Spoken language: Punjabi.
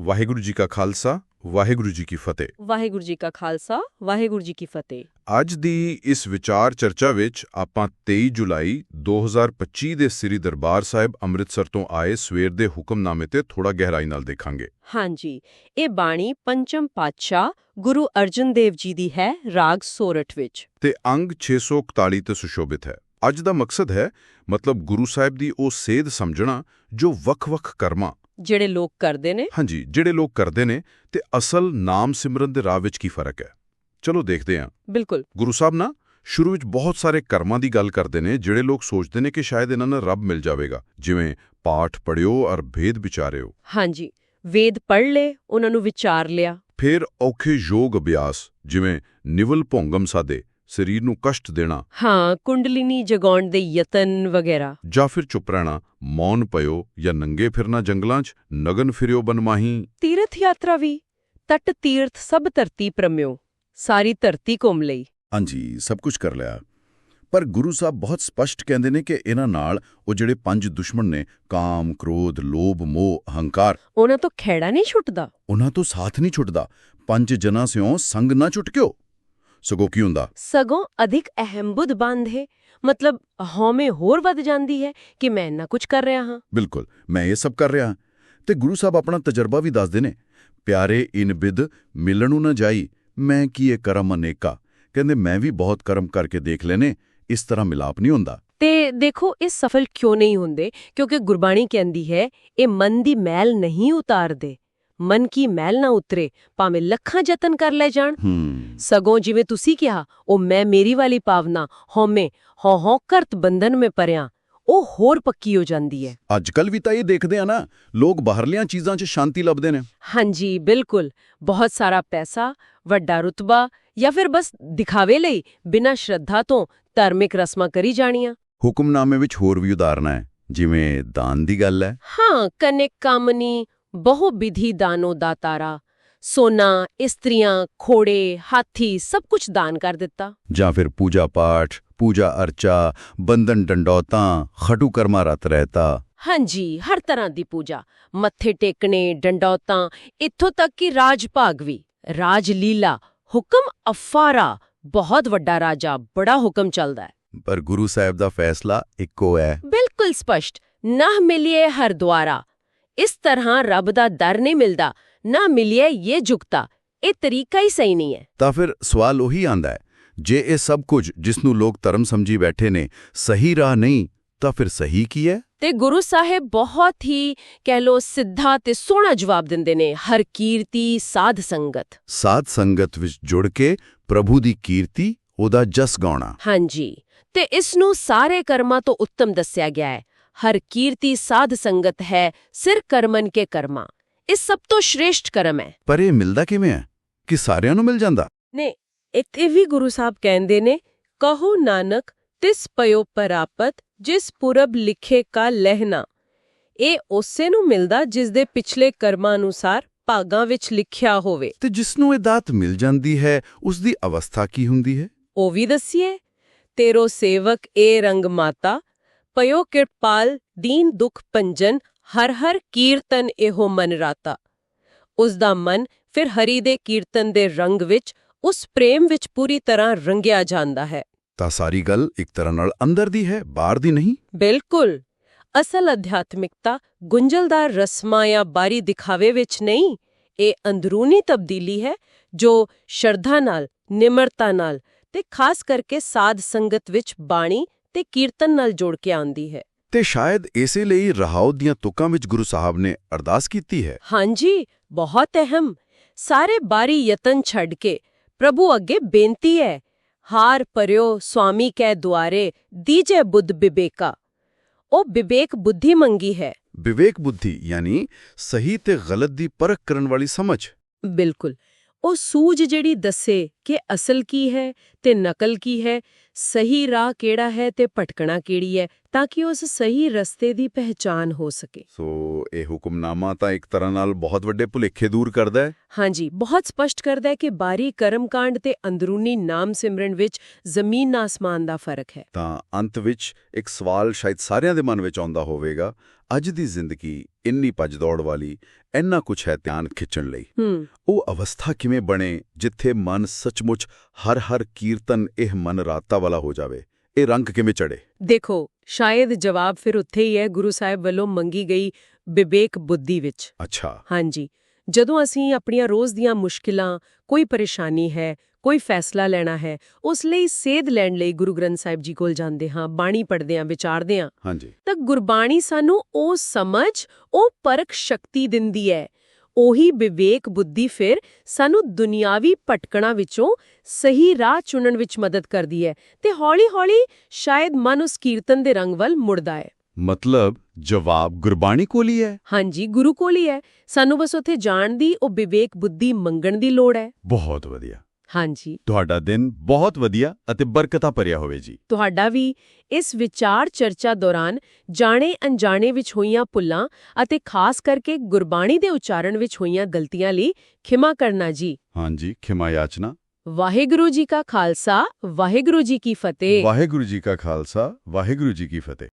ਵਾਹਿਗੁਰੂ ਜੀ ਕਾ ਖਾਲਸਾ ਵਾਹਿਗੁਰੂ ਜੀ ਕੀ ਫਤਿਹ। ਵਾਹਿਗੁਰੂ ਜੀ ਕਾ ਖਾਲਸਾ ਵਾਹਿਗੁਰੂ ਜੀ ਕੀ ਫਤਿਹ। ਅੱਜ ਦੀ ਇਸ ਵਿਚਾਰ ਚਰਚਾ ਵਿੱਚ ਆਪਾਂ 23 ਜੁਲਾਈ 2025 ਦੇ ਸ੍ਰੀ ਦਰਬਾਰ ਸਾਹਿਬ ਅੰਮ੍ਰਿਤਸਰ ਤੋਂ ਆਏ ਸਵੇਰ ਦੇ ਹੁਕਮਨਾਮੇ ਤੇ ਥੋੜਾ ਗਹਿਰਾਈ ਨਾਲ ਦੇਖਾਂਗੇ। ਹਾਂਜੀ ਇਹ ਬਾਣੀ ਪੰਚਮ ਪਾਤਸ਼ਾਹ ਗੁਰੂ ਅਰਜਨ ਦੇਵ ਜੀ ਦੀ ਹੈ ਰਾਗ ਸੋਰਠ ਵਿੱਚ। ਤੇ ਅੰਗ 641 ਤੇ ਸੁਸ਼ੋਭਿਤ ਹੈ। ਅੱਜ ਦਾ ਮਕਸਦ ਹੈ ਮਤਲਬ ਗੁਰੂ ਸਾਹਿਬ ਦੀ ਉਹ ਸੇਧ ਸਮਝਣਾ ਜੋ ਵੱਖ-ਵੱਖ ਕਰਮਾਂ ਜਿਹੜੇ ਲੋਕ ਕਰਦੇ ਨੇ? ਹਾਂਜੀ ਜਿਹੜੇ ਲੋਕ ਕਰਦੇ ਨੇ ਤੇ ਅਸਲ ਨਾਮ ਸਿਮਰਨ ਦੇ ਰਾਹ ਵਿੱਚ ਕੀ ਫ਼ਰਕ ਹੈ? ਚਲੋ ਦੇਖਦੇ ਹਾਂ। ਬਿਲਕੁਲ। ਗੁਰੂ ਸਾਹਿਬ ਨਾ ਸ਼ੁਰੂ ਵਿੱਚ ਬਹੁਤ ਸਾਰੇ ਕਰਮਾਂ ਦੀ ਗੱਲ ਕਰਦੇ ਨੇ ਜਿਹੜੇ ਲੋਕ ਸੋਚਦੇ ਨੇ ਕਿ ਸ਼ਾਇਦ ਇਹਨਾਂ ਨਾਲ ਰੱਬ ਮਿਲ ਜਾਵੇਗਾ। ਜਿਵੇਂ ਪਾਠ ਪੜਿਓ ਔਰ ਭੇਦ ਵਿਚਾਰਿਓ। ਹਾਂਜੀ ਵੇਦ ਪੜ੍ਹ ਲਏ ਉਹਨਾਂ ਨੂੰ ਵਿਚਾਰ ਲਿਆ। ਫਿਰ ਔਖੇ ਯੋਗ ਅਭਿਆਸ ਜਿਵੇਂ ਨਿਵਲ ਭੋਂਗਮ ਸਾਦੇ। ਸਰੀਰ ਨੂੰ ਕਸ਼ਟ ਦੇਣਾ। ਹਾਂ ਕੁੰਡਲਿਨੀ ਜਗਾਉਣ ਦੇ ਯਤਨ ਵਗੈਰਾ। ਜਾਂ ਫਿਰ ਚੁੱਪ ਰਹਿਣਾ ਮੌਨ ਪਇਓ ਜਾਂ ਨੰਗੇ ਫਿਰਨਾ ਜੰਗਲਾਂ 'ਚ ਨਗਨ ਫਿਰਿਓ ਬਨਮਾਹੀ ਤੀਰਥ ਯਾਤਰਾ ਵੀ ਤਟ ਤੀਰਥ ਸਭ ਧਰਤੀ ਪ੍ਰਮਿਓ ਸਾਰੀ ਧਰਤੀ ਘੁੰਮ ਲਈ। ਹਾਂਜੀ ਸਭ ਕੁਝ ਕਰ ਲਿਆ। ਪਰ ਗੁਰੂ ਸਾਹਿਬ ਬਹੁਤ ਸਪਸ਼ਟ ਕਹਿੰਦੇ ਨੇ ਕਿ ਇਹਨਾਂ ਨਾਲ ਉਹ ਜਿਹੜੇ ਪੰਜ ਦੁਸ਼ਮਣ ਨੇ ਕਾਮ, ਕ੍ਰੋਧ, ਲੋਭ, ਮੋਹ, ਅਹੰਕਾਰ। ਉਹਨਾਂ ਤੋਂ ਖੈੜਾ ਨਹੀਂ ਛੁੱਟਦਾ? ਉਹਨਾਂ ਤੋਂ ਸਾਥ ਨਹੀਂ ਛੁੱਟਦਾ। ਪੰਜ ਜਨਾਂ ਸਿਓ ਸੰਗ ਨਾ ਛੁਟਕਿਓ ਸਗੋਂ ਕੀ ਹੁੰਦਾ? ਸਗੋਂ ਅਧਿਕ ਅਹੰਬੁਧ ਬੰਧੇ ਮਤਲਬ ਹਉਮੈ ਹੋਰ ਵੱਧ ਜਾਂਦੀ ਹੈ ਕਿ ਮੈਂ ਇੰਨਾ ਕੁਝ ਕਰ ਰਿਹਾ ਹਾਂ। ਬਿਲਕੁਲ ਮੈਂ ਇਹ ਸਭ ਕਰ ਰਿਹਾ ਤੇ ਗੁਰੂ ਸਾਹਿਬ ਆਪਣਾ ਤਜਰਬਾ ਵੀ ਦੱਸਦੇ ਨੇ ਪਿਆਰੇ ਇਨ ਬਿਦ ਮਿਲਣੂ ਨਾ ਜਾਈ ਮੈਂ ਕੀ ਇਹ ਕਰਮ ਅਨੇਕਾ? ਕਹਿੰਦੇ ਮੈਂ ਵੀ ਬਹੁਤ ਕਰਮ ਕਰਕੇ ਦੇਖ ਲੈਨੇ ਇਸ ਤਰ੍ਹਾਂ ਮਿਲਾਪ ਨਹੀਂ ਹੁੰਦਾ। ਤੇ ਦੇਖੋ ਇਹ ਸਫਲ ਕਿਉਂ ਨਹੀਂ ਹੁੰਦੇ? ਕਿਉਂਕਿ ਗੁਰਬਾਣੀ ਕਹਿੰਦੀ ਹੈ ਇਹ ਮਨ ਦੀ ਮੈਲ ਨਹੀਂ ਉਤਾਰਦੇ। ਮਨ ਕੀ ਮੈਲ ਨਾ ਉਤਰੇ ਭਾਵੇਂ ਲੱਖਾਂ ਯਤਨ ਕਰ ਲੈ ਜਾਣ। ਸਗੋਂ ਜਿਵੇਂ ਤੁਸੀਂ ਕਿਹਾ ਉਹ ਮੈਂ ਮੇਰੀ ਵਾਲੀ ਭਾਵਨਾ ਹਉਮੈ ਹਉ ਹਉ ਕਰਤ ਬੰਧਨ ਮੇ ਪਰਿਆ ਉਹ ਹੋਰ ਪੱਕੀ ਹੋ ਜਾਂਦੀ ਹੈ। ਅੱਜ ਕੱਲ ਵੀ ਤਾਂ ਇਹ ਦੇਖਦੇ ਆ ਨਾ ਲੋਕ ਬਾਹਰਲੀਆਂ ਚੀਜ਼ਾਂ 'ਚ ਸ਼ਾਂਤੀ ਲੱਭਦੇ ਨੇ। ਹਾਂਜੀ ਬਿਲਕੁਲ। ਬਹੁਤ ਸਾਰਾ ਪੈਸਾ ਵੱਡਾ ਰੁਤਬਾ ਜਾਂ ਫਿਰ ਬਸ ਦਿਖਾਵੇ ਲਈ ਬਿਨਾਂ ਸ਼ਰਧਾ ਤੋਂ ਧਾਰਮਿਕ ਰਸਮਾਂ ਕਰੀ ਜਾਣੀਆਂ। ਹੁਕਮਨਾਮੇ ਵਿੱਚ ਹੋਰ ਵੀ ਉਦਾਹਰਨਾਂ ਹੈ ਜਿਵੇਂ ਦਾਨ ਦੀ ਗੱਲ ਹੈ। ਹਾਂ ਕਨਿਕ ਕਾਮਨੀ ਬਹੁ ਵਿਧੀ ਦਾਨੋ ਦਾਤਾਰਾ ਸੋਨਾ ਇਸਤਰੀਆਂ ਖੋੜੇ ਹਾਥੀ ਸਭ ਕੁਝ ਦਾਨ ਕਰ ਦਿੱਤਾ। ਜਾਂ ਫਿਰ ਪੂਜਾ ਪਾਠ ਪੂਜਾ ਅਰਚਾ ਬੰਦਨ ਡੰਡੌਤਾਂ ਖਟੂ ਕਰਮਾ ਰਤ ਰਹਿਤਾ। ਹਾਂਜੀ ਹਰ ਤਰ੍ਹਾਂ ਦੀ ਪੂਜਾ। ਮੱਥੇ ਟੇਕਣੇ ਡੰਡੌਤਾਂ ਇੱਥੋਂ ਤੱਕ ਕਿ ਰਾਜ ਭਾਗ ਵੀ। ਰਾਜ ਲੀਲਾ ਹੁਕਮ ਅਫਾਰਾ ਬਹੁਤ ਵੱਡਾ ਰਾਜਾ ਬੜਾ ਹੁਕਮ ਚੱਲਦਾ ਹੈ। ਪਰ ਗੁਰੂ ਸਾਹਿਬ ਦਾ ਫੈਸਲਾ ਇੱਕੋ ਹੈ। ਬਿਲਕੁਲ ਸਪਸ਼ਟ। ਨਾ ਮਿਲਿਏ ਹਰ ਦੁਆਰਾ ਇਸ ਤਰ੍ਹਾਂ ਰੱਬ ਦਾ ਦਰ ਨਹੀਂ ਮਿਲਦਾ ਨਾ ਮਿਲਿਏ ਇਹ ਜੁਗਤਾ। ਇਹ ਤਰੀਕਾ ਹੀ ਸਹੀ ਨਹੀਂ ਹੈ। ਤਾਂ ਫਿਰ ਸਵਾਲ ਉਹੀ ਆਂਦਾ ਹੈ ਜੇ ਇਹ ਸਭ ਕੁਝ ਜਿਸ ਨੂੰ ਲੋਕ ਧਰਮ ਸਮਝੀ ਬੈਠੇ ਨੇ ਸਹੀ ਰਾਹ ਨਹੀਂ ਤਾਂ ਫਿਰ ਸਹੀ ਕੀ ਹੈ? ਤੇ ਗੁਰੂ ਸਾਹਿਬ ਬਹੁਤ ਹੀ ਕਹਿ ਲੋ ਸਿੱਧਾ ਤੇ ਸੋਹਣਾ ਜਵਾਬ ਦਿੰਦੇ ਨੇ ਹਰ ਕੀਰਤੀ ਸਾਧ ਸੰਗਤ। ਸਾਧ ਸੰਗਤ ਵਿੱਚ ਜੁੜ ਕੇ ਪ੍ਰਭੂ ਦੀ ਕੀਰਤੀ ਉਹਦਾ ਜਸ ਗਾਉਣਾ। ਹਾਂਜੀ। ਤੇ ਇਸ ਨੂੰ ਸਾਰੇ ਕਰਮਾਂ ਤੋਂ ਉੱਤਮ ਦੱਸਿਆ ਗਿਆ ਹੈ। ਹਰ ਕੀਰਤੀ ਸਾਧ ਸੰਗਤ ਹੈ ਸਿਰ ਕਰਮਨ ਕੇ ਕਰਮਾ। ਇਹ ਸਭ ਤੋਂ ਸ਼੍ਰੇਸ਼ਟ ਕਰਮ ਹੈ। ਪਰ ਇਹ ਮਿਲਦਾ ਕਿਵੇਂ ਹੈ? ਕਿ ਸਾਰਿਆਂ ਨੂੰ ਮਿਲ ਜਾਂਦਾ? ਨੇ ਇੱਥੇ ਵੀ ਗੁਰੂ ਸਾਹਿਬ ਕਹਿੰਦੇ ਨੇ ਕਹੋ ਨਾਨਕ ਤਿਸ ਪਇਓ ਪਰਾਪਤ ਜਿਸ ਪੁਰਬ ਲਿਖੇ ਕਾ ਲਹਿਣਾ। ਇਹ ਉਸੇ ਨੂੰ ਮਿਲਦਾ ਜਿਸ ਦੇ ਪਿਛਲੇ ਕਰਮਾਂ ਅਨੁਸਾਰ ਭਾਗਾਂ ਵਿੱਚ ਲਿਖਿਆ ਹੋਵੇ। ਤੇ ਜਿਸ ਨੂੰ ਇਹ ਦਾਤ ਮਿਲ ਜਾਂਦੀ ਹੈ ਉਸ ਦੀ ਅਵਸਥਾ ਕੀ ਹੁੰਦੀ ਹੈ? ਉਹ ਵੀ ਦਸੀਏ ਤੇਰੋ ਸੇਵਕ ਏ ਰੰਗ ਮਾਤਾ ਪਇਓ ਕਿਰਪਾਲ ਦੀਨ ਦੁਖ ਪੰਜਨ ਹਰ ਹਰ ਕੀਰਤਨ ਇਹੋ ਮਨ ਰਾਤਾ। ਉਸ ਦਾ ਮਨ ਫਿਰ ਹਰੀ ਦੇ ਕੀਰਤਨ ਦੇ ਰੰਗ ਵਿੱਚ ਉਸ ਪ੍ਰੇਮ ਵਿੱਚ ਪੂਰੀ ਤਰ੍ਹਾਂ ਰੰਗਿਆ ਜਾਂਦਾ ਹੈ। ਤਾਂ ਸਾਰੀ ਗੱਲ ਇੱਕ ਤਰ੍ਹਾਂ ਨਾਲ ਅੰਦਰ ਦੀ ਹੈ ਬਾਹਰ ਦੀ ਨਹੀਂ? ਬਿਲਕੁਲ। ਅਸਲ ਅਧਿਆਤਮਿਕਤਾ ਗੁੰਝਲਦਾਰ ਰਸਮਾਂ ਜਾਂ ਬਾਰੀ ਦਿਖਾਵੇ ਵਿੱਚ ਨਹੀਂ ਇਹ ਅੰਦਰੂਨੀ ਤਬਦੀਲੀ ਹੈ ਜੋ ਸ਼ਰਧਾ ਨਾਲ ਨਿਮਰਤਾ ਨਾਲ ਤੇ ਖਾਸ ਕਰਕੇ ਸਾਧ ਸੰਗਤ ਵਿੱਚ ਬਾਣੀ ਤੇ ਕੀਰਤਨ ਨਾਲ ਜੋੜ ਕੇ ਆਉਂਦੀ ਹੈ। ਤੇ ਸ਼ਾਇਦ ਇਸੇ ਲਈ ਰਹਾਉ ਦੀਆਂ ਤੁਕਾਂ ਵਿੱਚ ਗੁਰੂ ਸਾਹਿਬ ਨੇ ਅਰਦਾਸ ਕੀਤੀ ਹੈ। ਹਾਂਜੀ ਬਹੁਤ ਅਹਿਮ। ਸਾਰੇ ਬਾਰੀ ਯਤਨ ਛੱਡ ਕੇ ਪ੍ਰਭੂ ਅੱਗੇ ਬੇਨਤੀ ਹੈ ਹਾਰ ਪਰਿਓ ਸੁਆਮੀ ਕੈ ਦੁਆਰੇ ਦੀਜੇ ਬੁੱਧ ਬਿਬੇਕਾ। ਉਹ ਬਿਬੇਕ ਬੁੱਧੀ ਮੰਗੀ ਹੈ। ਵਿਵੇਕ ਬੁੱਧੀ ਯਾਨੀ ਸਹੀ ਤੇ ਗਲਤ ਦੀ ਪਰਖ ਕਰਨ ਵਾਲੀ ਸਮਝ। ਬਿਲਕੁਲ। ਉਹ ਸੂਝ ਜਿਹੜੀ ਦੱਸੇ ਕਿ ਅਸਲ ਕੀ ਹੈ ਤੇ ਨਕਲ ਕੀ ਹੈ ਸਹੀ ਰਾਹ ਕਿਹੜਾ ਹੈ ਤੇ ਭਟਕਣਾ ਕਿਹੜੀ ਹੈ ਤਾਂ ਕਿ ਉਸ ਸਹੀ ਰਸਤੇ ਦੀ ਪਹਿਚਾਨ ਹੋ ਸਕੇ। ਸੋ ਇਹ ਹੁਕਮਨਾਮਾ ਤਾਂ ਇੱਕ ਤਰ੍ਹਾਂ ਨਾਲ ਬਹੁਤ ਵੱਡੇ ਭੁਲੇਖੇ ਦੂਰ ਕਰਦਾ ਹੈ। ਹਾਂਜੀ ਬਹੁਤ ਸਪਸ਼ਟ ਕਰਦਾ ਹੈ ਕਿ ਬਾਰੀ ਕਰਮਕਾਂਡ ਤੇ ਅੰਦਰੂਨੀ ਨਾਮ ਸਿਮਰਨ ਵਿੱਚ ਜ਼ਮੀਨ ਆਸਮਾਨ ਦਾ ਫ਼ਰਕ ਹੈ। ਤਾਂ ਅੰਤ ਵਿੱਚ ਇੱਕ ਸਵਾਲ ਸ਼ਾਇਦ ਸਾਰਿਆਂ ਦੇ ਮਨ ਵਿੱਚ ਆਉਂਦਾ ਹੋਵੇਗਾ ਅੱਜ ਦੀ ਜ਼ਿੰਦਗੀ ਇੰਨੀ ਭੱਜ-ਦੌੜ ਵਾਲੀ ਇੰਨਾ ਕੁਝ ਹੈ ਧਿਆਨ ਖਿੱਚਣ ਲਈ। ਉਹ ਅਵਸਥਾ ਕਿਵੇਂ ਬਣੇ ਜਿੱਥੇ ਮਨ ਸੱਚਮੁੱਚ ਹਰ ਹਰ ਕੀਰਤਨ ਇਹ ਮਨ ਰਾਤਾ ਵਾਲਾ ਹੋ ਜਾਵੇ। ਇਹ ਰੰਗ ਕਿਵੇਂ ਚੜੇ ਦੇਖੋ ਸ਼ਾਇਦ ਜਵਾਬ ਫਿਰ ਉੱਥੇ ਹੀ ਹੈ ਗੁਰੂ ਸਾਹਿਬ ਵੱਲੋਂ ਮੰਗੀ ਗਈ ਵਿਵੇਕ ਬੁੱਧੀ ਵਿੱਚ। ਅੱਛਾ। ਹਾਂਜੀ। ਜਦੋਂ ਅਸੀਂ ਆਪਣੀਆਂ ਰੋਜ਼ ਦੀਆਂ ਮੁਸ਼ਕਿਲਾਂ ਕੋਈ ਪਰੇਸ਼ਾਨੀ ਹੈ ਕੋਈ ਫੈਸਲਾ ਲੈਣਾ ਹੈ ਉਸ ਲਈ ਸੇਧ ਲੈਣ ਲਈ ਗੁਰੂ ਗ੍ਰੰਥ ਸਾਹਿਬ ਜੀ ਕੋਲ ਜਾਂਦੇ ਹਾਂ ਬਾਣੀ ਪੜ੍ਹਦੇ ਹਾਂ ਵਿਚਾਰਦੇ ਹਾਂ। ਹਾਂਜੀ। ਤਾਂ ਗੁਰਬਾਣੀ ਸਾਨੂੰ ਉਹ ਸਮਝ ਉਹ ਪਰਖ ਸ਼ਕਤੀ ਦਿੰਦੀ ਹੈ ਉਹੀ ਵਿਵੇਕ ਬੁੱਧੀ ਫਿਰ ਸਾਨੂੰ ਦੁਨਿਆਵੀ ਭਟਕਣਾ ਵਿੱਚੋਂ ਸਹੀ ਰਾਹ ਚੁਣਨ ਵਿੱਚ ਮਦਦ ਕਰਦੀ ਹੈ ਤੇ ਹੌਲੀ-ਹੌਲੀ ਸ਼ਾਇਦ ਮਨ ਉਸ ਕੀਰਤਨ ਦੇ ਰੰਗ ਵੱਲ ਮੁੜਦਾ ਹੈ। ਮਤਲਬ ਜਵਾਬ ਗੁਰਬਾਣੀ ਕੋਲ ਹੀ ਹੈ? ਹਾਂਜੀ ਗੁਰੂ ਕੋਲ ਹੀ ਹੈ। ਸਾਨੂੰ ਬਸ ਉੱਥੇ ਜਾਣ ਦੀ ਉਹ ਵਿਵੇਕ ਬੁੱਧੀ ਮੰਗਣ ਦੀ ਲੋੜ ਹੈ। ਬਹੁਤ ਵਧੀਆ। ਹਾਂਜੀ। ਤੁਹਾਡਾ ਦਿਨ ਬਹੁਤ ਵਧੀਆ ਅਤੇ ਬਰਕਤਾਂ ਭਰਿਆ ਹੋਵੇ ਜੀ। ਤੁਹਾਡਾ ਵੀ ਇਸ ਵਿਚਾਰ ਚਰਚਾ ਦੌਰਾਨ ਜਾਣੇ ਅਣਜਾਣੇ ਵਿੱਚ ਹੋਈਆਂ ਭੁੱਲਾਂ ਅਤੇ ਖਾਸ ਕਰਕੇ ਗੁਰਬਾਣੀ ਦੇ ਉਚਾਰਨ ਵਿੱਚ ਹੋਈਆਂ ਗਲਤੀਆਂ ਲਈ ਖਿਮਾ ਕਰਨਾ ਜੀ। ਹਾਂਜੀ ਖਿਮਾ ਯਾਚਨਾ। ਵਾਹਿਗੁਰੂ ਜੀ ਕਾ ਖਾਲਸਾ ਵਾਹਿਗੁਰੂ ਜੀ ਕੀ ਫਤਿਹ। ਵਾਹਿਗੁਰੂ ਜੀ ਕਾ ਖਾਲਸਾ ਵਾਹਿਗੁਰੂ ਜੀ ਕੀ ਫਤਿਹ।